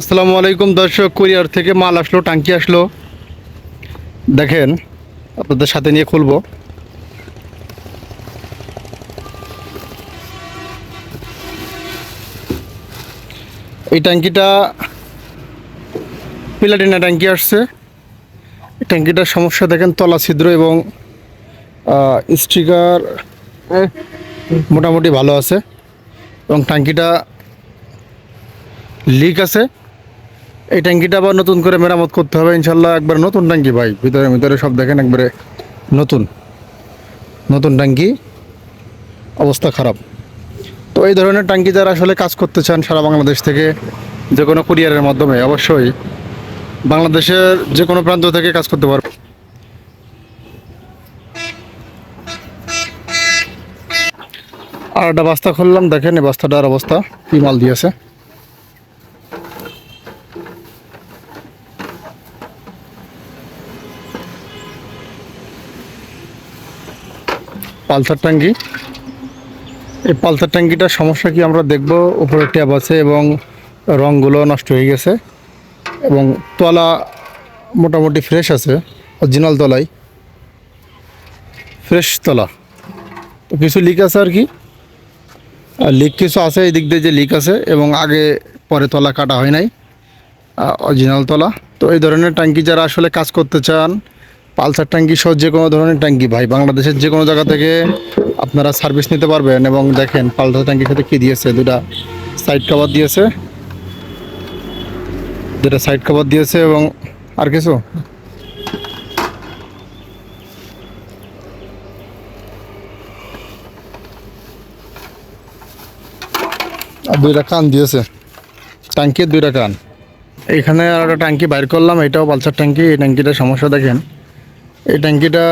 আসসালামু আলাইকুম দর্শক, কুরিয়ার থেকে মাল আসলো, টাঙ্কি আসলো। দেখেন, আপনাদের সাথে নিয়ে খুলবো। এই ট্যাঙ্কিটা প্লাটিনা ট্যাঙ্কি আসছে। এই ট্যাঙ্কিটার সমস্যা দেখেন, তলা ছিদ্র এবং স্টিকার মোটামুটি ভালো আছে। এবং ট্যাঙ্কিটা লিক আছে। এই ট্যাঙ্কিটা আবার নতুন করে মেরামত করতে হবে ইনশাল্লাহ একবার নতুন ট্যাঙ্কি ভাই। ভিতরে ভিতরে সব দেখেন একবারে নতুন নতুন ট্যাঙ্কি। অবস্থা খারাপ। তো এই ধরনের ট্যাঙ্কি যারা আসলে কাজ করতে চান সারা বাংলাদেশ থেকে, যে কোনো কুরিয়ারের মাধ্যমে, অবশ্যই বাংলাদেশের যে কোনো প্রান্ত থেকে কাজ করতে পারবে। আর একটা বাস্তা খুললাম, দেখেন এই বস্তাটার অবস্থা, কি মাল দিয়েছে। পালসার ট্যাঙ্কি এই পালসার ট্যাঙ্কিটার সমস্যা কি আমরা দেখব, উপরে ট্যাপ আছে এবং রঙগুলো নষ্ট হয়ে গেছে এবং তলা মোটামুটি ফ্রেশ আছে, অরিজিনাল তলাই। ফ্রেশ তলা। তো কিছু লিক আছে আর কি। আর লিক কিছু আছে, এই দিক দিয়ে যে লিক আছে এবং আগে পরে তলা কাটা হয় নাই অরিজিনাল তলা। তো এই ধরনের ট্যাঙ্কি যারা আসলে কাজ করতে চান পালসার ট্যাঙ্কি সহ যে কোনো ধরনের ট্যাঙ্কি, ভাই, বাংলাদেশের যে কোনো জায়গা থেকে আপনারা সার্ভিস নিতে পারবেন এবং দেখেন পালসার ট্যাঙ্কির সাথে কী দিয়েছে, দুটা সাইড কভার দিয়েছে, দুটা সাইড কভার দিয়েছে এবং আর কিছু? আর দুইটা কান দিয়েছে, ট্যাঙ্কির দুইটা কান। এখানে আর একটা ট্যাঙ্কি বাইর করলাম, এটাও পালসার ট্যাঙ্কি, এই ট্যাঙ্কিটার সমস্যা দেখেন। এই ট্যাঙ্কিটা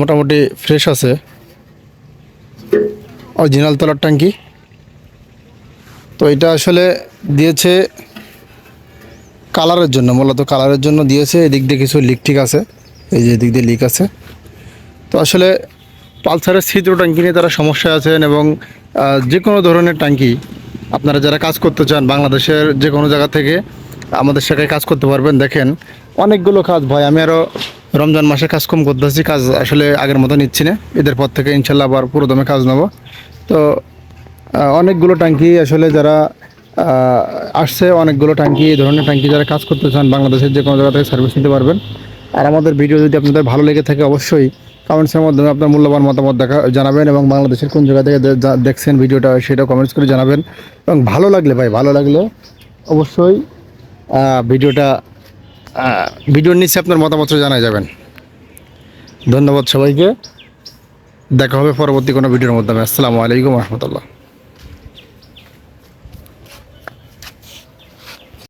মোটামুটি ফ্রেশ আছে। অরিজিনাল তলার ট্যাঙ্কি। তো এটা আসলে দিয়েছে কালারের জন্য, মূলত কালারের জন্য দিয়েছে। এদিক দিয়ে কিছু লিক ঠিক আছে, এই যে এদিক দিয়ে লিক আছে। তো আসলে পালসারের ছিদ্র ট্যাঙ্কি নিয়ে তারা সমস্যায় আছেন এবং যে কোনো ধরনের ট্যাঙ্কি আপনারা যারা কাজ করতে চান, বাংলাদেশের যে কোনো জায়গা থেকে আমাদের সাথে কাজ করতে পারবেন। দেখেন অনেকগুলো কাজ ভাই, আমি আরও রমজান মাসে কাজ কম করতেছি, কাজ আসলে আগের মতো নিচ্ছি না। এদের পর থেকে ইনশাল্লাহ আবার পুরো দমে কাজ নেব। তো অনেকগুলো ট্যাঙ্কি আসলে যারা আসছে, অনেকগুলো ট্যাঙ্কি, এই ধরনের ট্যাঙ্কি যারা কাজ করতে চান, বাংলাদেশের যে কোনো জায়গা থেকে সার্ভিস নিতে পারবেন। আর আমাদের ভিডিও যদি আপনাদের ভালো লেগে থাকে, অবশ্যই কমেন্টসের মাধ্যমে আপনার মূল্যবান মতামত দেখা, জানাবেন এবং বাংলাদেশের কোন জায়গা থেকে দেখছেন ভিডিওটা সেটা কমেন্টস করে জানাবেন। এবং ভালো লাগলে ভাই, ভালো লাগলে অবশ্যই ভিডিওটা ভিডিওর নিচে আপনার মতামত জানা যাবেন। ধন্যবাদ সবাইকে। দেখা হবে পরবর্তী কোনো ভিডিওর মাধ্যমে। আসসালামু আলাইকুম রহমতুল্লাহ।